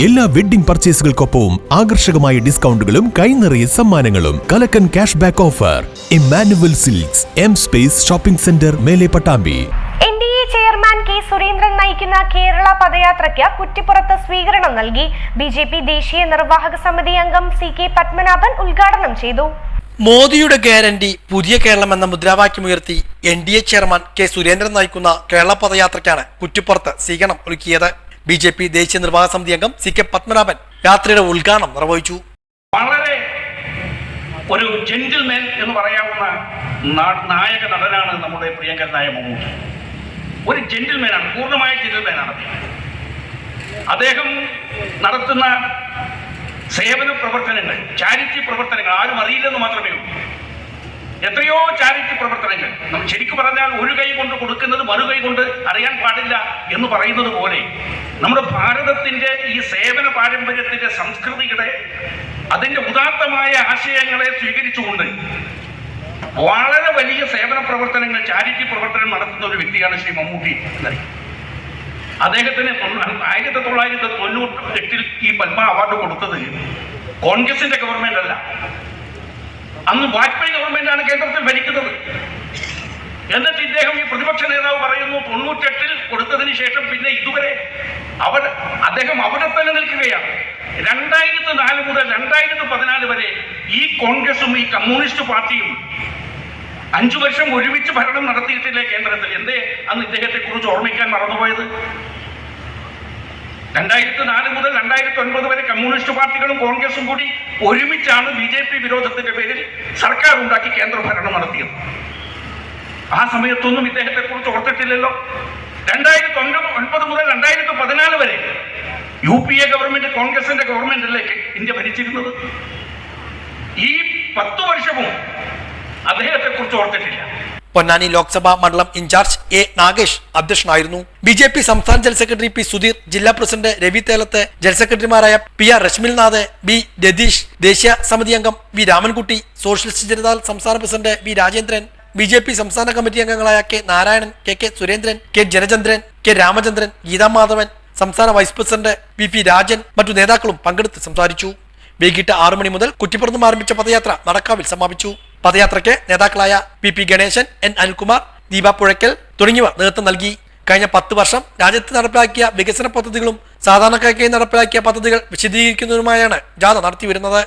എല്ലാ വെഡ്ഡിംഗ് പർച്ചേസുകൾക്കൊപ്പവും ആകർഷകമായ ഡിസ്കൗണ്ടുകളും കൈനിറയ സമ്മാനങ്ങളും കലക്കൻ cash back offer Emmanuel Silks M space shopping centre മേലെ Pattambi. N D A chairman K Surendran നയിക്കുന്ന കേരള പദയാത്രയ്ക്ക് കുറ്റിപ്പുറത്ത് സ്വീകരണം നൽകി. ബി ജെ പി ദേശീയ നിർവാഹക സമിതി അംഗം സി കെ പത്മനാഭൻ ഉദ്ഘാടനം ചെയ്തു. മോദിയുടെ ഗ്യാരണ്ടി പുതിയ കേരളം എന്ന മുദ്രാവാക്യമുയർത്തി N D A chairman K Surendran നയിക്കുന്ന കേരള പദയാത്രയ്ക്കാണ് കുറ്റിപ്പുറത്ത് സ്വീകരണം ഒരുക്കിയത്. ബി ജെ പി ദേശീയ നിർവാഹക സമിതി അംഗം സി കെ പത്മനാഭൻ യാത്രയുടെ ഉദ്ഘാടനം നിർവഹിച്ചു. വളരെ ഒരു ജെന്റിൽമാൻ എന്ന് പറയാവുന്ന നായക നടനാണ് നമ്മുടെ പ്രിയങ്കരനായ മമ്മൂട്ടി. ഒരു ജെന്റിൽമാനാണ് പൂർണമായ ജെന്റിൽമാനാണ് അദ്ദേഹം. നടത്തുന്ന സേവന പ്രവർത്തനങ്ങൾ ചാരിറ്റി പ്രവർത്തനങ്ങൾ ആരും അറിയില്ലെന്ന് മാത്രമേ ഉള്ളൂ. എത്രയോ ചാരിറ്റി പ്രവർത്തനങ്ങൾ. നമ്മൾ ശരിക്കും പറഞ്ഞാൽ ഒരു കൈ കൊണ്ട് കൊടുക്കുന്നത് മറു കൈ കൊണ്ട് അറിയാൻ പാടില്ല എന്ന് പറയുന്നത് പോലെ നമ്മുടെ ഭാരതത്തിന്റെ ഈ സേവന പാരമ്പര്യത്തിന്റെ സംസ്കൃതിയുടെ അതിന്റെ ഉദാത്തമായ ആശയങ്ങളെ സ്വീകരിച്ചുകൊണ്ട് വളരെ വലിയ സേവന പ്രവർത്തനങ്ങൾ ചാരിറ്റി പ്രവർത്തനം നടത്തുന്ന ഒരു വ്യക്തിയാണ് ശ്രീ മമ്മൂട്ടി എന്നറിയാം അദ്ദേഹത്തിന് ആയിരത്തി തൊള്ളായിരത്തി തൊണ്ണൂറ്റി എട്ടിൽ ഈ പത്മ അവാർഡ് കൊടുത്തത് കോൺഗ്രസിന്റെ ഗവൺമെന്റ് അല്ല. അന്ന് വാജ്പേയി ഗവൺമെന്റാണ് കേന്ദ്രത്തിൽ ഭരിക്കുന്നത്. എന്നിട്ട് ഇദ്ദേഹം ഈ പ്രതിപക്ഷ നേതാവ് പറയുന്നു തൊണ്ണൂറ്റെട്ടിൽ കൊടുത്തതിന് ശേഷം പിന്നെ ഇതുവരെ അവർ അദ്ദേഹം അവിടെ തന്നെ നിൽക്കുകയാണ്. രണ്ടായിരത്തി നാല് മുതൽ രണ്ടായിരത്തി പതിനാല് വരെ ഈ കോൺഗ്രസും ഈ കമ്മ്യൂണിസ്റ്റ് പാർട്ടിയും അഞ്ചു വർഷം ഒരുമിച്ച് ഭരണം നടത്തിയിട്ടില്ലേ കേന്ദ്രത്തിൽ? എന്തേ അന്ന് ഇദ്ദേഹത്തെ കുറിച്ച് ഓർമ്മിക്കാൻ മറന്നുപോയത്? രണ്ടായിരത്തി നാല് മുതൽ രണ്ടായിരത്തി ഒൻപത് വരെ കമ്മ്യൂണിസ്റ്റ് പാർട്ടികളും കോൺഗ്രസും കൂടി ഒരുമിച്ചാണ് ബി ജെ പി വിരോധത്തിന്റെ പേരിൽ സർക്കാർ ഉണ്ടാക്കി കേന്ദ്ര ഭരണം നടത്തിയത്. ആ സമയത്തൊന്നും ഇദ്ദേഹത്തെ കുറിച്ച് ഓർത്തിട്ടില്ലല്ലോ. രണ്ടായിരത്തി ഒൻപത് മുതൽ രണ്ടായിരത്തി പതിനാല് വരെ യു പി എ ഗവൺമെന്റ് കോൺഗ്രസിന്റെ ഗവൺമെന്റ് അല്ലേ ഇന്ത്യ ഭരിച്ചിരുന്നത്. ഈ പത്തു വർഷവും അദ്ദേഹത്തെ കുറിച്ച് ഓർത്തിട്ടില്ല. പൊന്നാനി ലോക്സഭാ മണ്ഡലം ഇൻചാർജ് എ നാഗേഷ് അധ്യക്ഷനായിരുന്നു. ബി ജെ പി സംസ്ഥാന ജനറൽ സെക്രട്ടറി പി സുധീർ ജില്ലാ പ്രസിഡന്റ് രവി തേലത്ത് ജനറൽ സെക്രട്ടറിമാരായ P R Rashmilnath B Ratheesh ദേശീയ സമിതി അംഗം വി രാമൻകുട്ടി സോഷ്യലിസ്റ്റ് ജനതാദൾ സംസ്ഥാന president V Rajendran B J P സംസ്ഥാന കമ്മിറ്റി അംഗങ്ങളായ K Narayanan K K Surendran K Janachandran K Ramachandran Geetha Madhavan സംസ്ഥാന vice president V P Rajan മറ്റു നേതാക്കളും പങ്കെടുത്ത് സംസാരിച്ചു. വൈകിട്ട് ആറു മണി മുതൽ കുറ്റിപ്പുറത്തും ആരംഭിച്ച പദയാത്ര നടക്കാവിൽ സമാപിച്ചു. പദയാത്രയ്ക്ക് നേതാക്കളായ P P Ganesan N Anilkumar Deepa Puzhakkal തുടങ്ങിയവർ നേതൃത്വം നൽകി. കഴിഞ്ഞ പത്ത് വർഷം രാജ്യത്ത് നടപ്പിലാക്കിയ വികസന പദ്ധതികളും സാധാരണക്കാർക്കായി നടപ്പിലാക്കിയ പദ്ധതികൾ വിശദീകരിക്കുന്നതുമായാണ് ജാഥ നടത്തിവരുന്നത്.